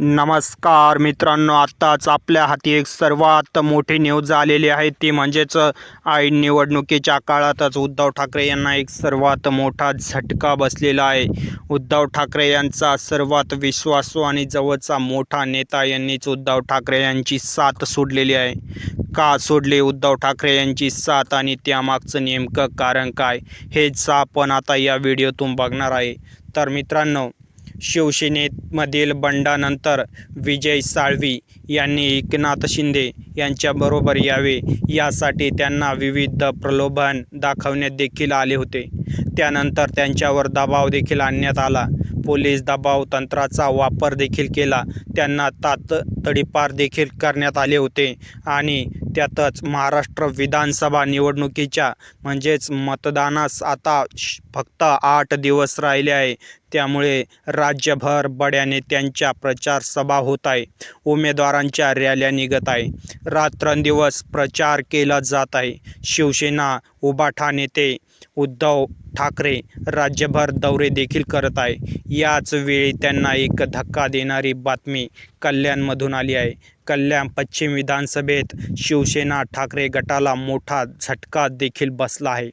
नमस्कार मित्रांनो आत्ताच आपल्या हाती एक सर्वात मोठी न्यूज आलेली आहे. ती म्हणजेच ऐन निवडणुकीच्या काळातच उद्धव ठाकरे यांना एक सर्वात मोठा झटका बसलेला आहे. उद्धव ठाकरे यांचा सर्वात विश्वासू आणि जवळचा मोठा नेता यांनीच उद्धव ठाकरे यांची साथ सोडलेली आहे. का सोडली उद्धव ठाकरे यांची साथ आणि त्यामागचं नेमकं कारण काय? हेच आपण आता या व्हिडिओतून बघणार आहे. तर मित्रांनो शिवसेनेमधील बंडानंतर विजय साळवी यांनी एकनाथ शिंदे यांच्याबरोबर यावे यासाठी त्यांना विविध प्रलोभन दाखवण्यात देखील आले होते. त्यानंतर त्यांच्यावर दबाव देखील आणण्यात आला. पोलीस दबाव तंत्राचा वापर देखील केला. त्यांना तात तडीपार देखील करण्यात आले होते. आणि त्यातच महाराष्ट्र विधानसभा निवडणुकीच्या म्हणजेच मतदानास आता श- फक्त आठ दिवस राहिले आहे. त्यामुळे राज्यभर बड्या नेत्यांच्या प्रचार सभा होत आहे. उमेदवारांच्या रॅल्या निघत आहे. रात्रंदिवस प्रचार केला जात आहे. शिवसेना उबाठा नेते उद्धव ठाकरे राज्यभर दौरे देखील करत आहे. याच वेळी त्यांना एक धक्का देणारी बातमी कल्याणमधून आली आहे. कल्याण पश्चिम विधानसभेत शिवसेना ठाकरे गटाला मोठा झटका देखील बसला आहे.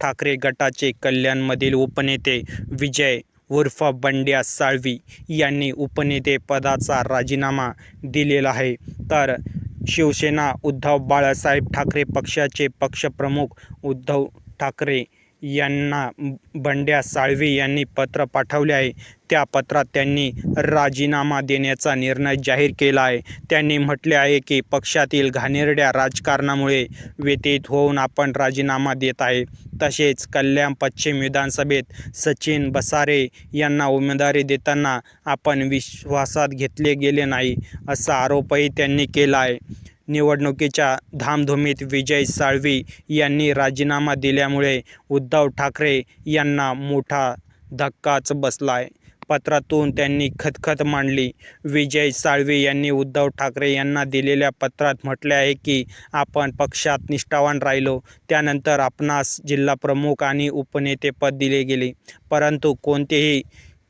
ठाकरे गटाचे कल्याणमधील उपनेते विजय उर्फ बंड्या साळवी यांनी उपनेते पदाचा राजीनामा दिलेला आहे. तर शिवसेना उद्धव बाळासाहेब ठाकरे पक्षाचे पक्षप्रमुख उद्धव ठाकरे यांना बंड्या साळवे यांनी पत्र पाठवले आहे. त्या पत्रात त्यांनी राजीनामा देण्याचा निर्णय जाहीर केला आहे. त्यांनी म्हटले आहे की पक्षातील घाणेरड्या राजकारणामुळे व्यतीत होऊन आपण राजीनामा देत आहे. तसेच कल्याण पश्चिम विधानसभेत सचिन बसारे यांना उमेदवारी देताना आपण विश्वासात घेतले गेले नाही असा आरोपही त्यांनी केला आहे. निवडणुकीच्या धामधुमीत विजय साळवी यांनी राजीनामा दिल्यामुळे उद्धव ठाकरे यांना मोठा धक्काच बसलाय. पत्रातून त्यांनी खतखत मांडली. विजय साळवी यांनी उद्धव ठाकरे यांना दिलेल्या पत्रात म्हटले आहे की आपण पक्षात निष्ठावान राहिलो. त्यानंतर आपणास जिल्हाप्रमुख आणि उपनेतेपद दिले गेले. परंतु कोणतेही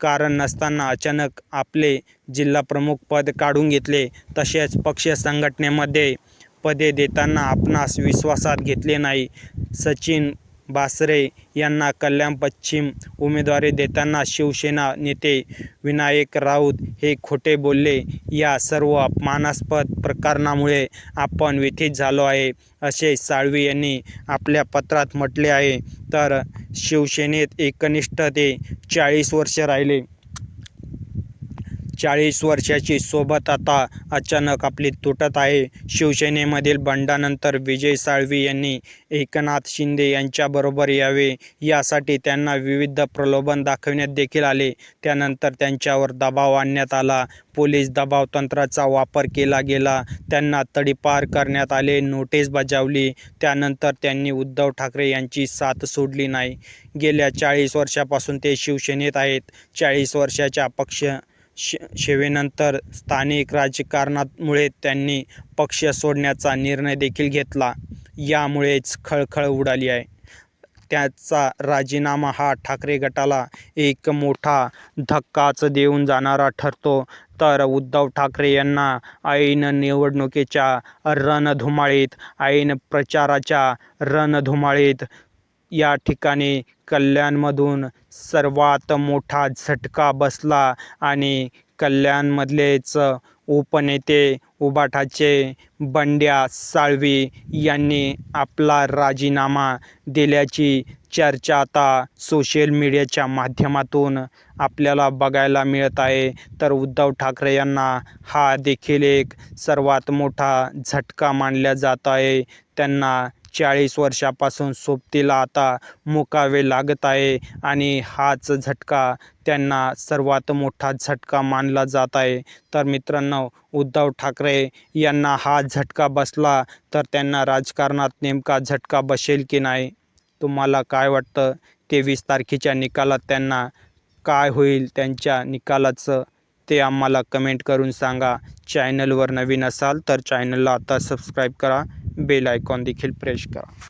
कारण नसताना अचानक आपले जिल्हाप्रमुख पद काढून घेतले. तसेच पक्ष संघटनेमध्ये पदे देताना आपणास विश्वासात घेतले नाही. सचिन बासरे यांना कल्याण पश्चिम उमेदवारी देताना शिवसेना नेते विनायक राऊत हे खोटे बोलले. या सर्व अपमानास्पद प्रकरणामुळे आपण व्यथित झालो आहे असे साळवी यांनी आपल्या पत्रात म्हटले आहे. तर शिवसेनेत एकनिष्ठ ते चाळीस वर्ष राहिले. चाळीस वर्षाची सोबत आता अचानक आपली तुटत आहे. शिवसेनेमधील बंडानंतर विजय साळवी यांनी एकनाथ शिंदे यांच्याबरोबर यावे. यासाठी त्यांना विविध प्रलोभन दाखवण्यात देखील आले. त्यानंतर त्यांच्यावर दबाव आणण्यात आला. पोलीस दबाव तंत्राचा वापर केला गेला. त्यांना तडीपार करण्यात आले. नोटीस बजावली. त्यानंतर त्यांनी उद्धव ठाकरे यांची साथ सोडली नाही. गेल्या चाळीस वर्षापासून ते शिवसेनेत आहेत. चाळीस वर्षाच्या पक्ष शे सेवेनंतर स्थानिक राजकारणामुळे त्यांनी पक्ष सोडण्याचा निर्णय देखील घेतला. यामुळेच खळखळ उडाली आहे. त्याचा राजीनामा हा ठाकरे गटाला एक मोठा धक्काच देऊन जाणारा ठरतो. तर उद्धव ठाकरे यांना ऐन निवडणुकीच्या रणधुमाळीत ऐन प्रचाराच्या रणधुमाळीत या ठिकाणी कल्याणमधून सर्वात मोठा झटका बसला आणि कल्याणमधलेच उपनेते उबाठाचे बंड्या साळवी यांनी आपला राजीनामा दिल्याची चर्चा आता सोशल मीडियाच्या माध्यमातून आपल्याला बघायला मिळत आहे. तर उद्धव ठाकरे यांना हा देखील एक सर्वात मोठा झटका मानला जात आहे. त्यांना चाळीस वर्षापासून सोबतीला आता मुकावे लागत आहे आणि हाच झटका त्यांना सर्वात मोठा झटका मानला जात आहे. तर मित्रांनो उद्धव ठाकरे यांना हा झटका बसला तर त्यांना राजकारणात नेमका झटका बसेल की नाही? तुम्हाला काय वाटतं? तेवीस तारखेच्या निकालात त्यांना काय होईल? त्यांच्या निकालाचं ते आम्हाला कमेंट करून सांगा. चॅनलवर नवीन असाल तर चॅनलला आता सबस्क्राईब करा. बेल आयकॉन देखील प्रेस करा